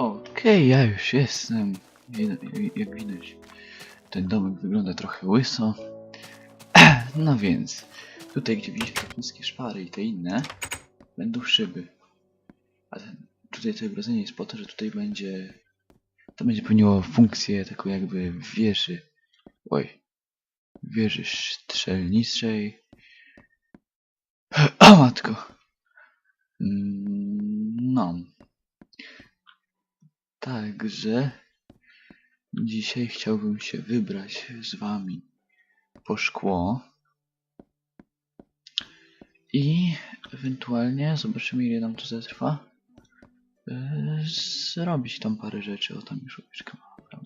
Okej, ja już jestem. Jak- widać, ten domek wygląda trochę łyso. No więc, tutaj gdzie widzicie wszystkie szpary i te inne, będą szyby. A ten, tutaj to ogrodzenie jest po to, że tutaj będzie... To będzie pełniło funkcję taką jakby wieży. Oj. Wieży strzelniczej. O matko. Mm, No. Także dzisiaj chciałbym się wybrać z wami po szkło i ewentualnie zobaczymy ile nam to zatrwa. Yy, zrobić tam parę rzeczy, o tam już łyżka mam?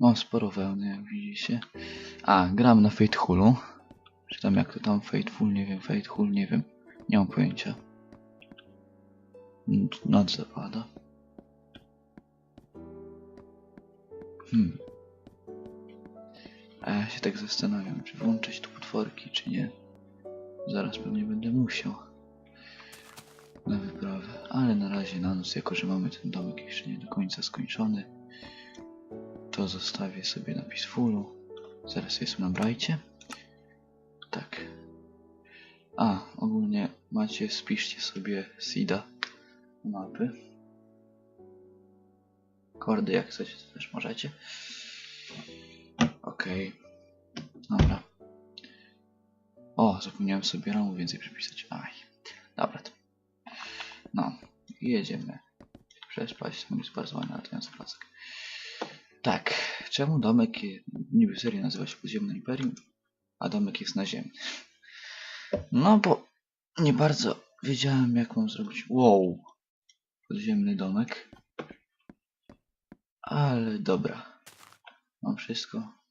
Mam sporo wełny, jak widzicie. A, gram na Fatefulu. Czy tam jak to tam Fateful, nie wiem, Fateful, nie wiem. Nie mam pojęcia. Noc zapada. Hmm. A ja się tak zastanawiam, czy włączyć tu potworki, czy nie. Zaraz pewnie będę musiał. Na wyprawę. Ale na razie na noc, jako że mamy ten domek jeszcze nie do końca skończony, to zostawię sobie napis fullu. Zaraz jest na brajcie. Tak. A, ogólnie macie, spiszcie sobie SIDA mapy. Kordy jak chcecie, to też możecie. Okej. Dobra. O, zapomniałem sobie ramu więcej przepisać. Aj. Dobra. to- No. Jedziemy. Przespać, bardzo ładny latający placek. Tak. Czemu domek niby seria nazywa się Podziemne Imperium, a domek jest naziemny? No bo nie bardzo wiedziałem jak mam zrobić. Wow. Podziemny domek. Ale dobra. Mam wszystko.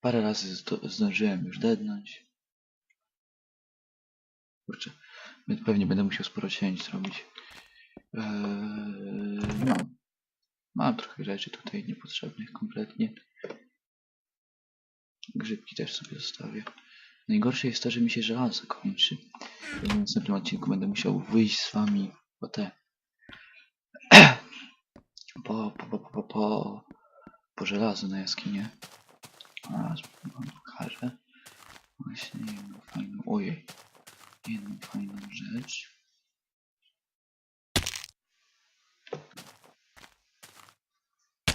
Parę razy zdążyłem już dednąć. Kurczę. Pewnie będę musiał sporo cięć zrobić. Eee, no. Mam trochę rzeczy tutaj niepotrzebnych kompletnie. Grzybki też sobie zostawię. Najgorsze jest to, że mi się żelazo kończy. W następnym odcinku będę musiał wyjść z wami po te po, po, po, po, po, po, żelazo na jaskinię. Aż wam pokażę. Właśnie jedną fajną, ojej, jedną fajną rzecz.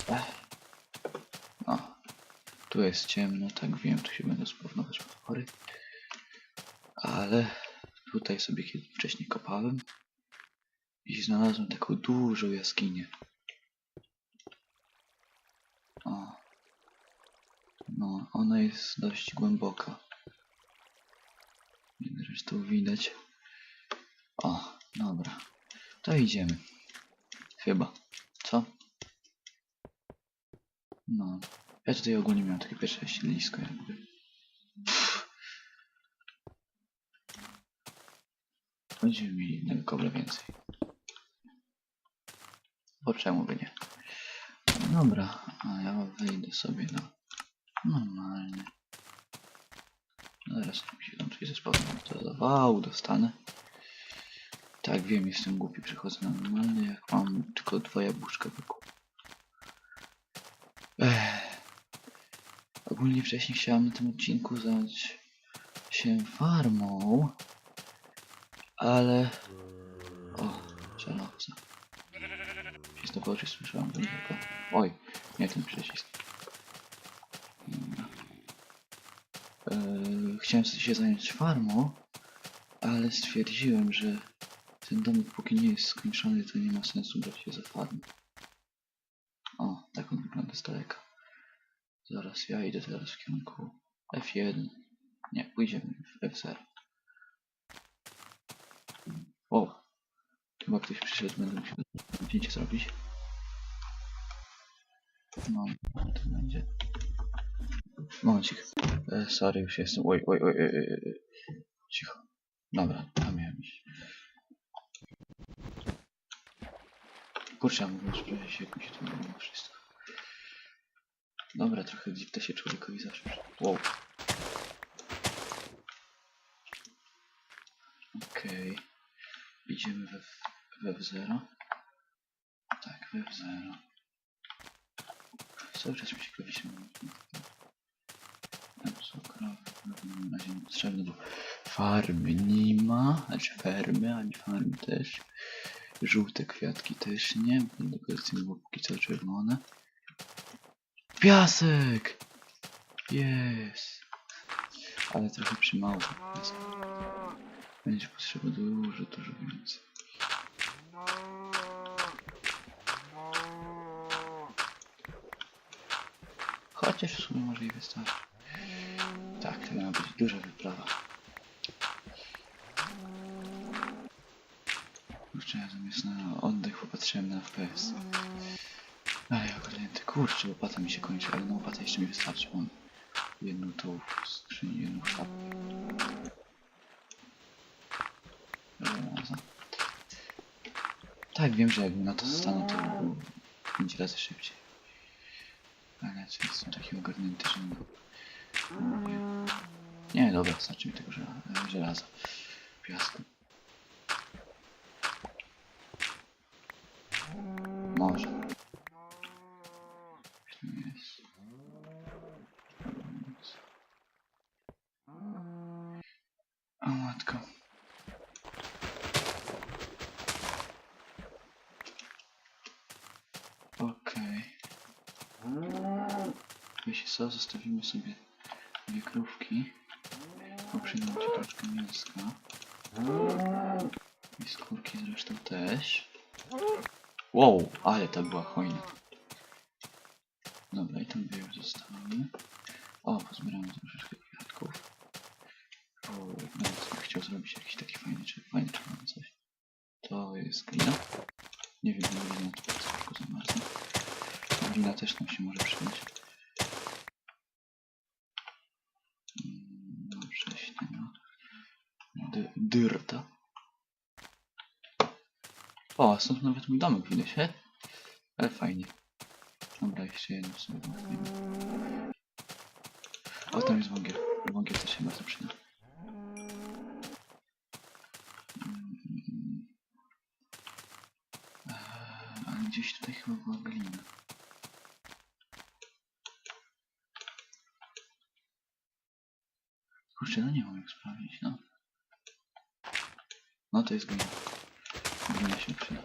Ech. O, tu jest ciemno, tak wiem, tu się będą spawnować potwory. Ale tutaj sobie wcześniej kopałem i znalazłem taką dużą jaskinię. O. No, jest dość głęboka. Jak zresztą widać. O, dobra. To idziemy. Chyba. Co? No. Ja tutaj ogólnie miałem takie pierwsze siedlisko jakby. Będziemy mieli jednego kobla więcej. Bo czemu by nie? Dobra, a ja wejdę sobie na normalnie. Zaraz mi się tam coś zespawni, to zawału dostanę. Tak, wiem, jestem głupi, przechodzę na normalny, jak mam tylko dwa jabłuszka wokół. Ogólnie wcześniej chciałem na tym odcinku zająć się farmą, ale... O, czarowca. Jest to oczy słyszałem, tylko... Oj, nie ten przycisk. Dobra. Eee, chciałem się zająć farmą, ale stwierdziłem, że ten domek póki nie jest skończony, to nie ma sensu brać się za farmę. O, tak on wygląda z daleka. Zaraz ja idę teraz w kierunku F1. Nie, pójdziemy w F0. O, chyba ktoś przyszedł, będę musiał zdjęcie zrobić. No, to będzie. Momencik. E, sorry, już jestem. Oj, oj, oj, oj, oj. Cicho. Dobra, tam miałem iść. Kurczę, mógłbym sprawdzić jak mi się to mimo wszystko. Dobra, trochę dziwne się człowiekowi zawsze. Wow. Okej. Idziemy we, we w zero. Tak. FF0. Cały czas mi się. Tam krowy, krowy na razie nie potrzebne, bo farmy nie ma, znaczy fermy, ani farmy też. Żółte kwiatki też nie, będę kolekcjonował póki co czerwone. Piasek! Jest! Ale trochę przymało piasku. Będzie potrzeba dużo, dużo więcej. Chociaż w sumie może i wystarczy. Tak, to miała być duża wyprawa. Kurczę, ja zamiast na oddech popatrzyłem na FPS. Ale jak oględny, kurczę, łopata mi się kończy, ale no łopata jeszcze mi wystarczy. Mam jedną tą w skrzyni, jedną. Żelaza. Tak, wiem, że jakbym na to stanął, to by było 5 razy szybciej. Ale co jestem taki ogarnięty, że nie mówię. Nie, dobra, starczy mi tego żela- żelaza. Piasku. Może. Tu jest? O matko. Okej. Wiecie co, zostawimy sobie dwie krówki. Poprzednim ci troszkę mięska. I skórki zresztą też. Wow, ale ta była hojna. Dobra, i tam dwie już zostały. O, pozbieramy troszeczkę kwiatków. O, bym chciał zrobić jakiś taki fajny, czy fajny czerwony coś. To jest glina. Nie wiem, nie glina to szybko zamarznie. Glina też nam się może przydać. Mm, No wcześniej, no. Dy dyrta. O, stąd nawet mój domek widać, he? Ale fajnie. Dobra, jeszcze jedno sobie zamkniemy. O, tam jest wągiel. Wągiel też się bardzo przyda. Mm. Ale gdzieś tutaj chyba była glina. Kurczę, no nie mam jak sprawdzić, no. No to jest glina. Glina się przyda.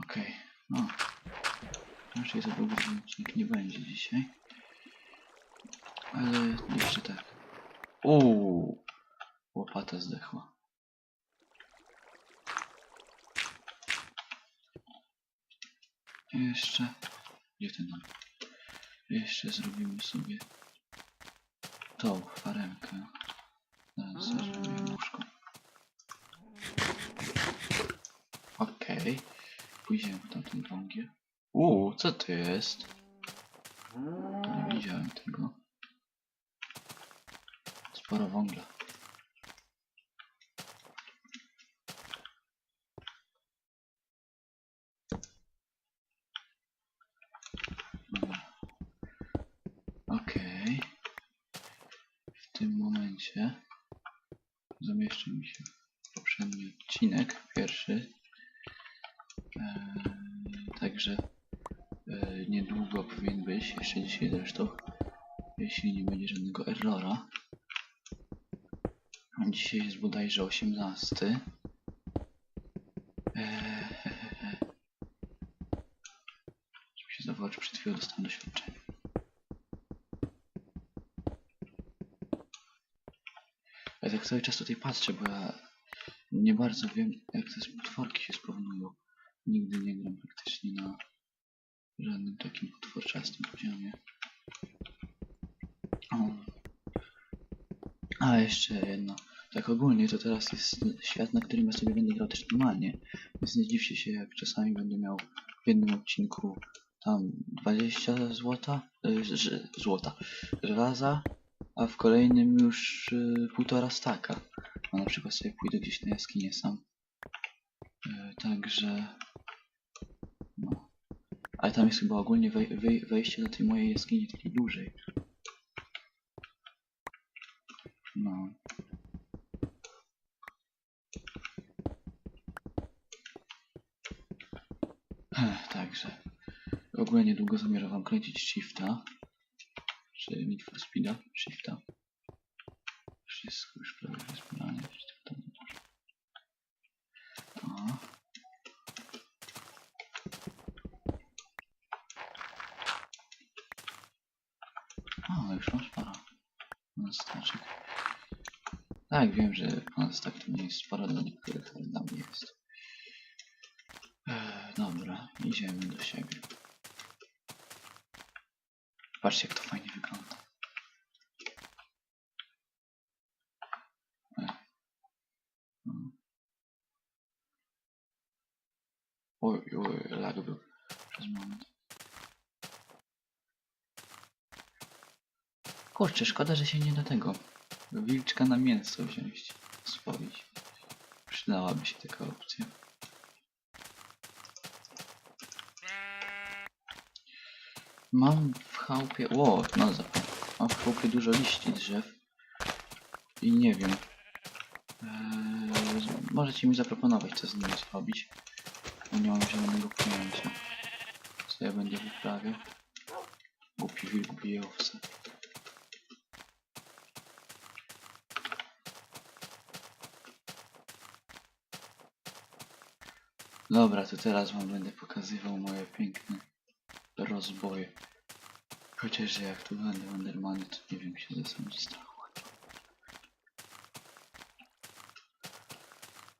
Okej, no. Raczej za długi ten odcinek nie będzie dzisiaj. Ale jeszcze tak. Uuu, łopata zdechła. Jeszcze, gdzie ten nam? Jeszcze zrobimy sobie tą faremkę. Zaraz zrobimy łóżko. Okej. Pójdziemy po tamten wągiel. Uuu, co to jest? Nie widziałem tego. Sporo węgla. Okej. W tym momencie zamieszczę mi się poprzedni odcinek, pierwszy. Eee, także e, niedługo powinien być, jeszcze dzisiaj zresztą, jeśli nie będzie żadnego errora. Dzisiaj jest bodajże 18. Eee, żeby się zawołać, przed chwilą dostałem doświadczenie. Ja tak cały czas tutaj patrzę, bo ja nie bardzo wiem, jak te potworki się spownują. Nigdy nie gram praktycznie na żadnym takim potworczastym poziomie. O. A jeszcze jedno. Tak ogólnie to teraz jest świat, na którym ja sobie będę grał też normalnie. Więc nie dziwcie się, jak czasami będę miał w jednym odcinku tam 20 złota, ż- złota, żelaza, a w kolejnym już y, półtora staka. A na przykład sobie pójdę gdzieś na jaskinię sam. Y, także no. Ale tam jest chyba ogólnie wej wej wejście do tej mojej jaskini takiej dużej. No. Ech, także. Ogólnie niedługo zamierzam wam kręcić shifta. Czy Need for Speeda? Shifta. Wszystko już prawie rozbrane. Wszystko tam dużo. O. O, już mam sporo. No, staczek. Tak, wiem, że tak to nie jest sporo dla niektórych, ale dla mnie jest. Dobra, idziemy do siebie. Patrzcie, jak to fajnie wygląda. Oj, oj, lag był przez moment. Kurczę, szkoda, że się nie da tego. Wilczka na mięso wziąć, swoić. Przydałaby się taka opcja. Mam w chałupie... Ło, no zapomnę. Mam w chałupie dużo liści drzew. I nie wiem. Eee, możecie mi zaproponować, co z nimi zrobić. Nie mam zielonego pojęcia. Co ja będę wyprawiał. Głupi wilk bije owce. Dobra, to teraz wam będę pokazywał moje piękne rozboje. Chociaż jak tu będę Endermany, to nie wiem, się zasam ze strachu.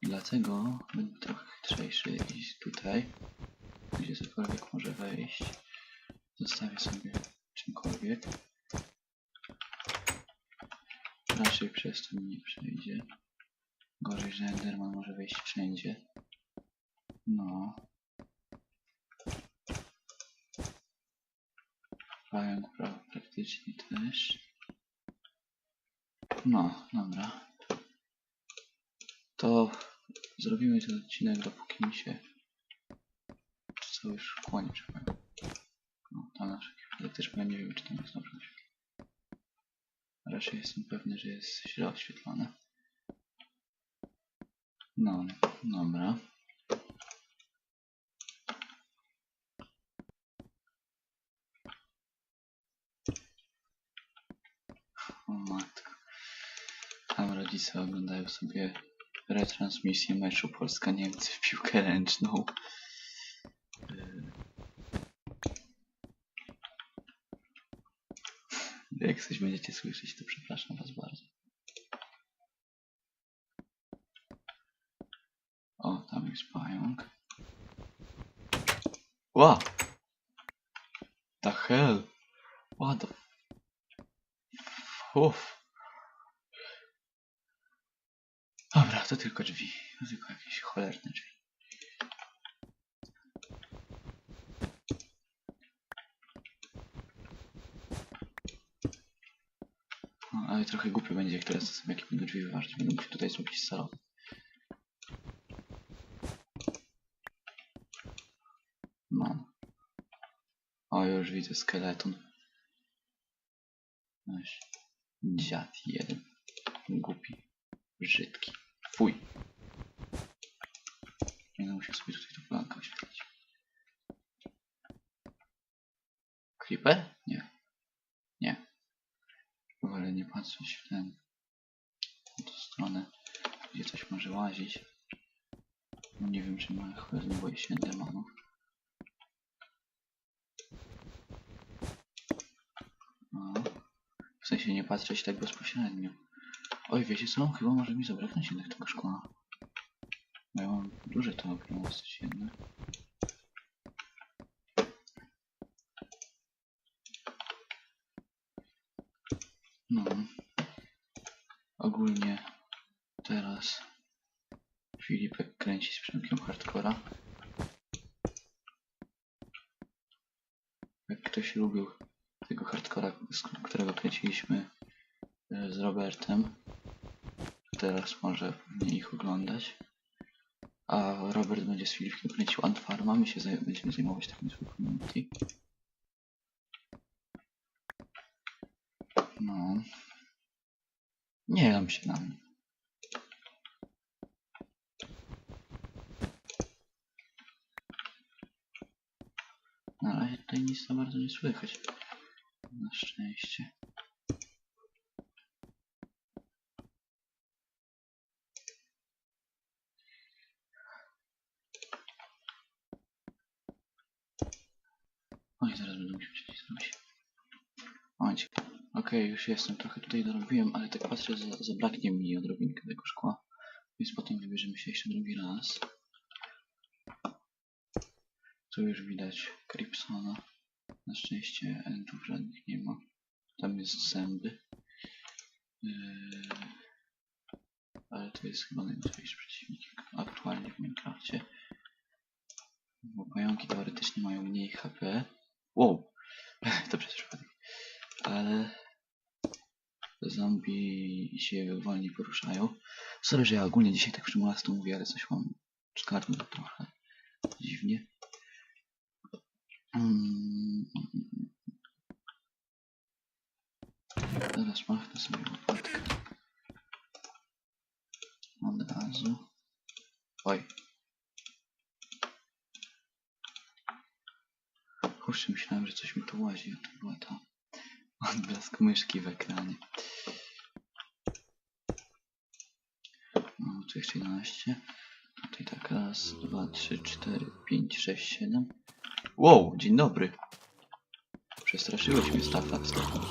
Dlatego będę trochę chytrzejszy i tutaj, gdzie cokolwiek może wejść, zostawię sobie czymkolwiek. Raczej przez to mi nie przejdzie. Gorzej, że Enderman może wejść wszędzie. No. Pra praktycznie też. No, dobra. To zrobimy ten odcinek, dopóki mi się cały szkło nie trzeba. No, to nasze chwilę też, nie wiem, czy tam jest dobrze. Raczej jestem pewny, że jest źle oświetlone. No, dobra. O matko. Tam rodzice oglądają sobie retransmisję meczu Polska-Niemcy w piłkę ręczną. Yy. Jak coś będziecie słyszeć, to przepraszam was bardzo. O, tam jest pająk. Ła! Tylko drzwi. Tylko jakieś cholerne drzwi. No, ale trochę głupio będzie, jak teraz sobie jakie będą drzwi wyważyć. Będę musiał tutaj zrobić salon. Mam. O, już widzę skeleton. Dziad jeden. Głupi. Brzydki. Fuj. Nie no, muszę sobie tutaj tą plankę oświetlić. Creeper? Nie. Nie. Wolę nie patrzeć w ten... w tą stronę, gdzie coś może łazić. No nie wiem, czy ma chyba nie boję się endermanów. No. W sensie nie patrzeć tak bezpośrednio. Oj, wiecie co? Chyba może mi zabraknąć jednak tego szkła. Bo ja mam duże to okno dosyć jednak. No. Ogólnie teraz Filipek kręci z Przemkiem hardcora. Jak ktoś lubił tego hardcora, z którego kręciliśmy z Robertem, teraz może ich oglądać. A Robert będzie z Filipkiem kręcił Antfarma, my się zaj będziemy zajmować takim zwykłym community. No. Nie dam się na mnie. Na razie tutaj nic za bardzo nie słychać. Na szczęście. Oj, zaraz będę musiał zrobić. Momencik. Okej, już jestem. Trochę tutaj dorobiłem, ale tak patrzę, za, zabraknie mi odrobinkę tego szkła. Więc potem wybierzemy się jeszcze drugi raz. Tu już widać Cripsona. Na szczęście entów żadnych nie ma. Tam jest zęby. Yy... Ale to jest chyba najłatwiejszy przeciwnik aktualnie w Minecrafcie. Bo pająki teoretycznie mają mniej HP. Wow! to przez przypadek. Ale zombie się wolniej poruszają. Sorry, że ja ogólnie dzisiaj tak przymułasto mówię, ale coś mam czkarny trochę. Dziwnie. Mm. Teraz machnę sobie łopatkę. Od razu. Oj. Kurczę, myślałem, że coś mi tu łazi, to była ta odblask myszki w ekranie. No, tu jeszcze 11. Tutaj tak, raz, dwa, trzy, cztery, pięć, sześć, siedem. Wow, dzień dobry. Przestraszyłeś mnie, Stefan, Stefan.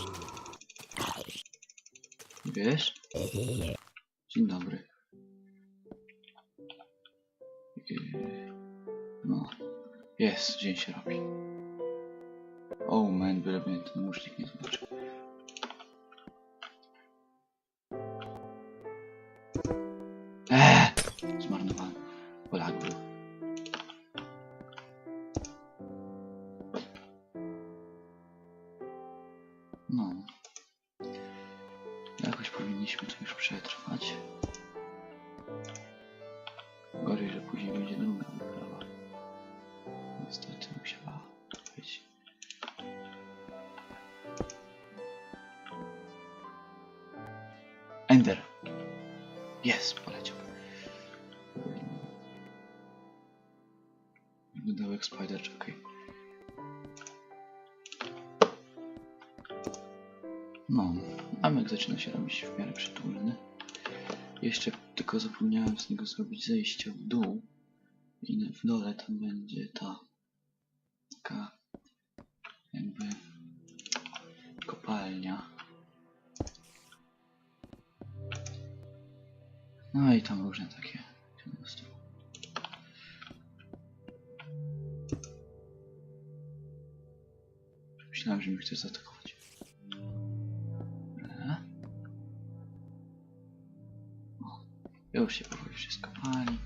Wiesz? Dzień dobry. Yy, No. Jest, dzień się robi. Oh man, byle mnie ten nie zobaczył. Eee! Zmarnowałem. Polak był. No. Jakoś powinniśmy to już przetrwać. Spider, okej. No, amek zaczyna się robić w miarę przytulny. Jeszcze tylko zapomniałem z niego zrobić zejście w dół. I w dole tam będzie ta taka jakby kopalnia. No i tam różne takie że mi chcesz zaatakować. O, już się powoli wszystko pali.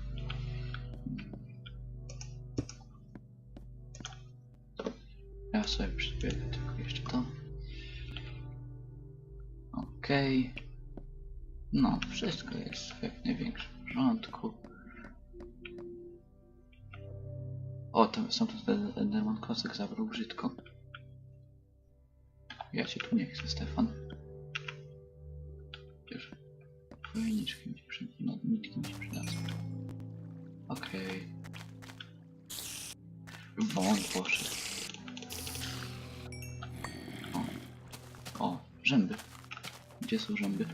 Ja sobie przybiegę tylko jeszcze to. Okej. No, wszystko jest w jak największym porządku. O, tam są te demon kosek zabrał brzydko. Cię tu nie chcę, Stefan. Wiesz, pojemniczki mi się przy... no, nikt mi się przydadzą. Okej. Won poszedł. O. O, rzęby. Gdzie są rzęby?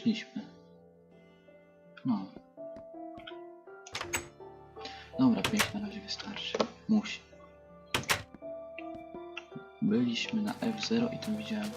Stamtąd w ogóle przeszliśmy. No. Dobra, 5 na razie wystarczy. Musi. Byliśmy na F0 i tam widziałem...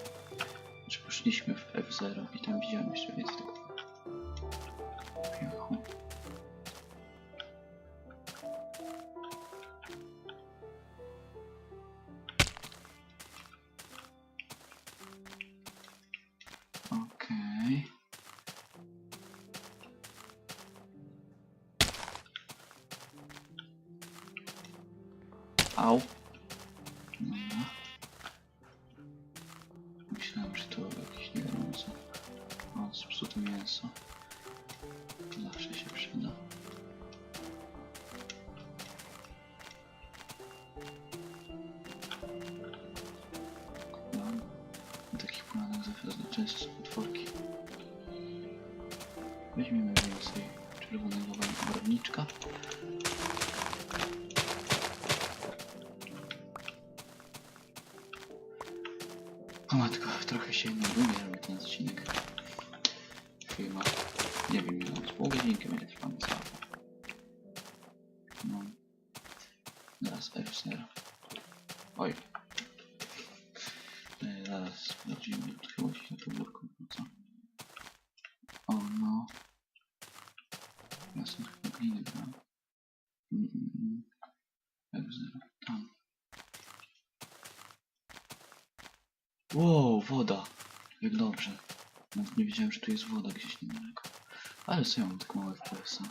O matko, trochę się nuduje robię ten odcinek. Chyba, nie wiem ile z pół godzinki będzie trwał. No. Zaraz F0. Oj. Co ja mam tak FPS-a?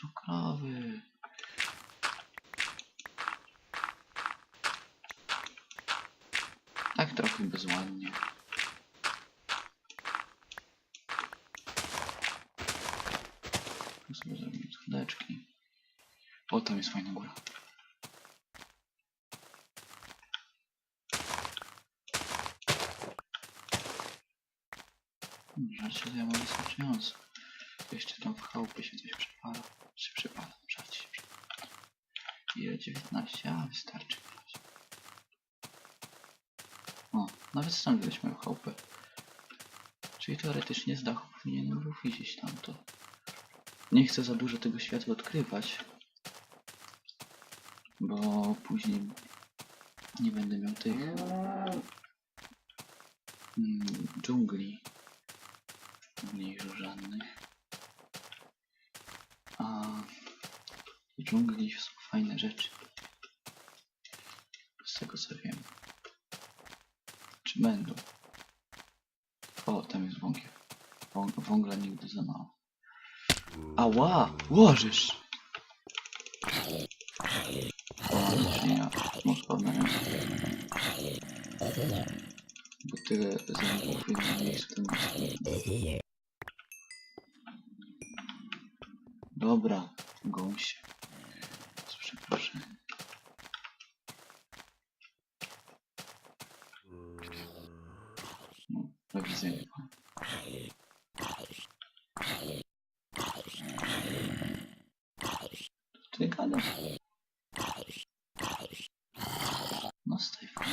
Są krawy. Tak trochę bezładnie. Tu sobie zrobimy schodeczki. O, tam jest fajna góra. Żarcie to ja mam wystarczająco. Jeszcze tam w chałupie się coś przepala. Czy przepala? Żarcie się przepala. Ile? 19? A, wystarczy. O, nawet widać moją chałupę. Czyli teoretycznie z dachu powinienem był widzieć tamto. Nie chcę za dużo tego światła odkrywać. Bo później nie będę miał tych mm, dżungli mniejszych żadnych. A w dżungli są fajne rzeczy. Z tego co wiem. Czy będą? O, tam jest wągiel. Wą- Wągla nigdy za mało. Ała! Łożysz! O, nie, ja. Może Bo tyle zębów w jednym miejscu to nie Dobra, gąsie. Z przeproszeniem. No, do widzenia. Ty gadasz? No Stefan.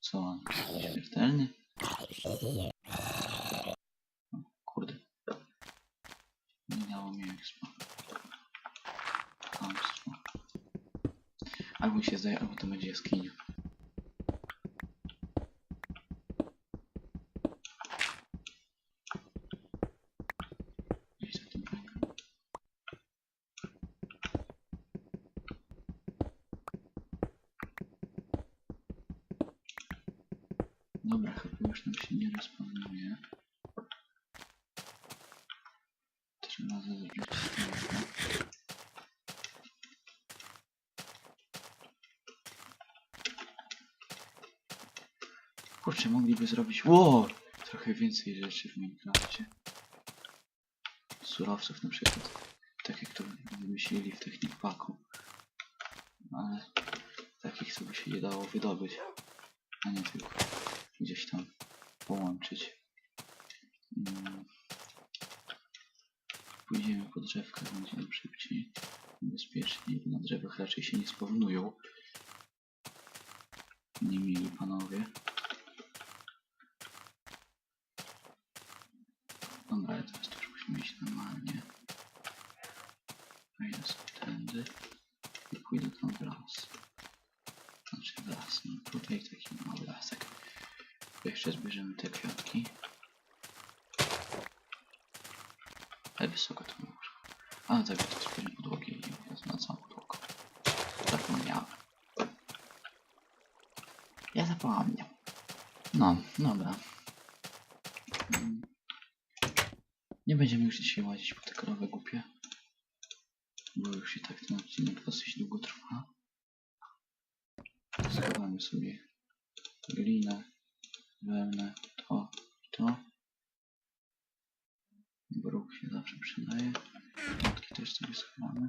Co on? Śmiertelny? O, Kurde. Nie dało mi expa. Kłamstwo. Albo się zdaje, albo to będzie jaskinia. Gdzieś za tym węglem. Dobra, chyba już nam się nie rozpoznuje. Trzeba zadrzeć tego. Kurczę, mogliby zrobić Ło! trochę więcej rzeczy w Minecrafcie. Surowców na przykład. Tak jak to wymyślili w Technic Packu. Ale takich by się nie dało wydobyć. A nie tylko gdzieś tam połączyć. Mm. Pójdziemy po drzewkach, będzie nam szybciej, bezpieczniej, bo na drzewach raczej się nie spawnują. Nie mieli panowie. Dobra, ale teraz już musimy iść normalnie. Wejdę sobie tędy i pójdę tam w las. Znaczy w las, no tutaj taki mały lasek. Jeszcze zbierzemy te kwiatki. Ale wysoko to może. A tego to zbierzemy podłogi i wezmę całą podłogę. Zapomniałem. Ja zapomniałem. No, dobra. Mm. Nie będziemy już dzisiaj łazić po te krowy głupie. Bo już i tak ten odcinek dosyć długo trwa. Schowamy sobie glinę, wełnę, to i to. Bruk się zawsze przydaje. Notki też sobie schowamy.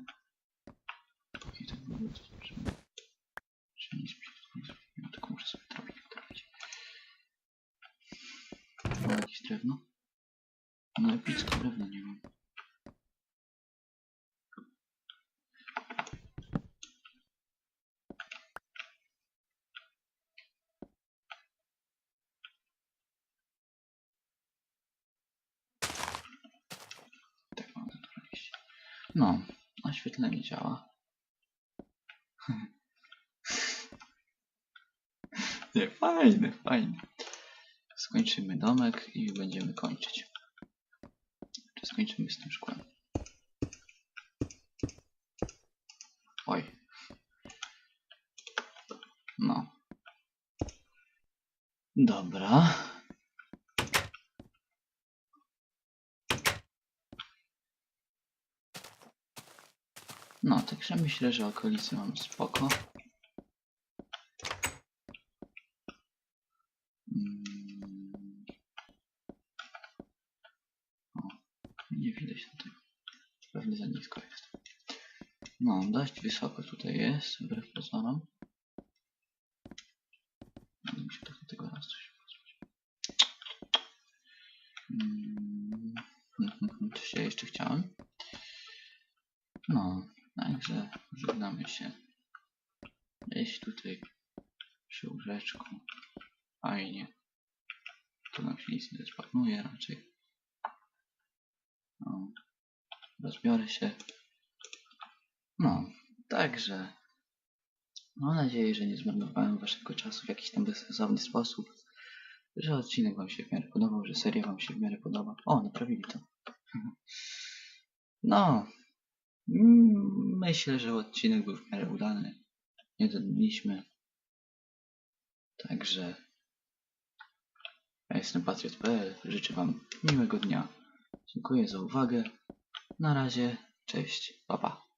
I to było to zobaczymy. Czy nic tylko muszę sobie trafić, trafić. Jakieś drewno? No epicko drewno nie mam. Tak mam naturalnie. No, oświetlenie działa. Nie, fajne, fajne. Skończymy domek i będziemy kończyć. Czy skończymy z tym szkłem? Oj. No. Dobra. No, także myślę, że okolicy mamy spoko. Wysoko tutaj jest, wbrew pozorom. Będę musiał trochę tego raz coś pozbyć. Mm. Coś ja jeszcze chciałem? No, także żegnamy się. Gdzieś tutaj przy łóżeczku. Fajnie. Tu nam się nic nie zespawnuje raczej. No, rozbiorę się. Także mam nadzieję, że nie zmarnowałem waszego czasu w jakiś tam bezsensowny sposób. Że odcinek wam się w miarę podobał, że seria wam się w miarę podoba. O, naprawili to. No, myślę, że odcinek był w miarę udany. Nie zadbiliśmy. Także ja jestem patriot.pl. Życzę wam miłego dnia. Dziękuję za uwagę. Na razie. Cześć. Pa, pa.